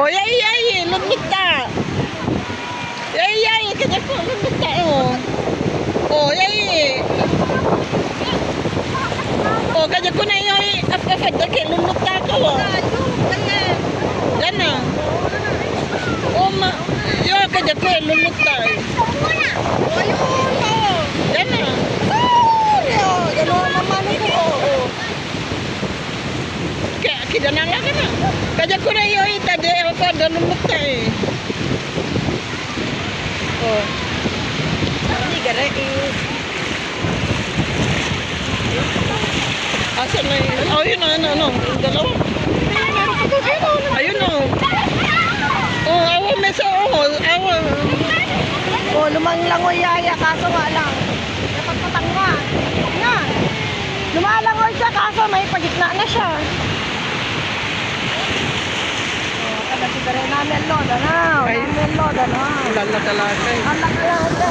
Oh, yay, yay, lumit ta. Yay, yay, kanya ko, lumit ta, oh. Oh, yay. Oh, kanya ko na yun, afafad na kay lumit ta ko, oh. Yan na. Oh, ma, yo, kanya ko, lumit ta, eh. Yan na. Kaya, kita na lang na. Kanya ko na yun, tadi ako, ada lumit ta, eh. Oh. Asan na yun? Oh, yun na, ano, ano, dalawa. Ayun na. Oh, awa may sa oh, awa. Oh, lumang langoy yaya, kaso nga lang. Dapat patangga. Yan. Lumalangoy siya, kaso may pagitna na siya. Oh, kada loda na. Ay. Namin loda na. Lala talaga eh. Lang, Gare loda.